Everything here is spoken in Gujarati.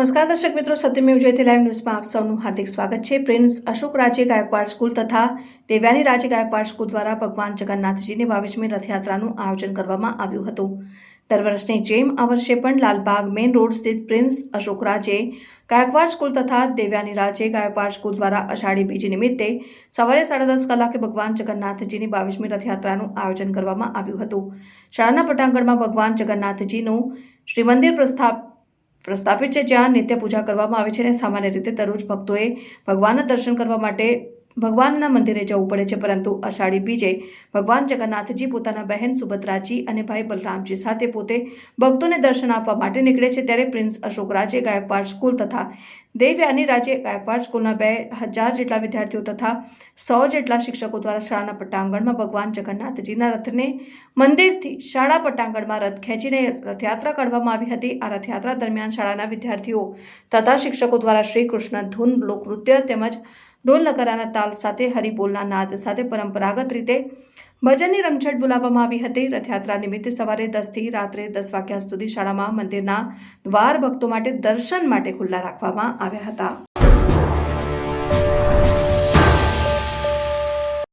નમસ્કાર દર્શક મિત્રો, સત્યમેવ જયતે લાઈવ ન્યૂઝમાં આપ સૌનું હાર્દિક સ્વાગત છે. પ્રિન્સ અશોક રાજે ગાયકવાડ સ્કૂલ તથા દેવ્યાની રાજે ગાયકવાડ સ્કૂલ દ્વારા ભગવાન જગન્નાથજીની બાવીસમી રથયાત્રાનું આયોજન કરવામાં આવ્યું હતું. દર વર્ષની જેમ આ વર્ષે પણ લાલબાગ મેઇન રોડ સ્થિત પ્રિન્સ અશોક રાજે ગાયકવાડ સ્કૂલ તથા દેવ્યાની રાજે ગાયકવાડ સ્કૂલ દ્વારા અષાઢી બીજ નિમિત્તે સવારે સાડા દસ કલાકે ભગવાન જગન્નાથજીની બાવીસમી રથયાત્રાનું આયોજન કરવામાં આવ્યું હતું. શાળાના પટાંગણમાં ભગવાન જગન્નાથજીનું શ્રીમંદિર પ્રસ્થાપ પ્રસ્થાપિત છે જ્યાં નિત્ય પૂજા કરવામાં આવે છે અને સામાન્ય રીતે દરરોજ ભક્તોએ ભગવાનના દર્શન કરવા માટે ભગવાનના મંદિરે જવું પડે છે, પરંતુ અષાઢી બીજે ભગવાન જગન્નાથજી પોતાના બહેન સુભદ્રાજી અને ભાઈ બલરામજી સાથે પોતે ભક્તોને દર્શન આપવા માટે નીકળે છે, ત્યારે પ્રિન્સ અશોક રાજે ગાયકવાડ સ્કૂલ તથા દેવયાની રાજે ગાયકવાડ સ્કૂલના બે હજાર જેટલા વિદ્યાર્થીઓ તથા સો જેટલા શિક્ષકો દ્વારા શાળાના પટ્ટાંગણમાં ભગવાન જગન્નાથજીના રથને મંદિરથી શાળા પટ્ટાંગણમાં રથ ખેંચીને રથયાત્રા કાઢવામાં આવી હતી. આ રથયાત્રા દરમિયાન શાળાના વિદ્યાર્થીઓ તથા શિક્ષકો દ્વારા શ્રી કૃષ્ણ ધૂન લોકનૃત્ય તેમજ ઢોલ નકરાના તાલ સાથે હરિબોલના નાદ સાથે પરંપરાગત રીતે ભજનની રમઝટ બોલાવવામાં આવી હતી. રથયાત્રા નિમિત્તે સવારે દસથી રાત્રે દસ વાગ્યા સુધી શાળામાં મંદિરના દ્વાર ભક્તો માટે દર્શન માટે ખુલ્લા રાખવામાં આવ્યા હતા.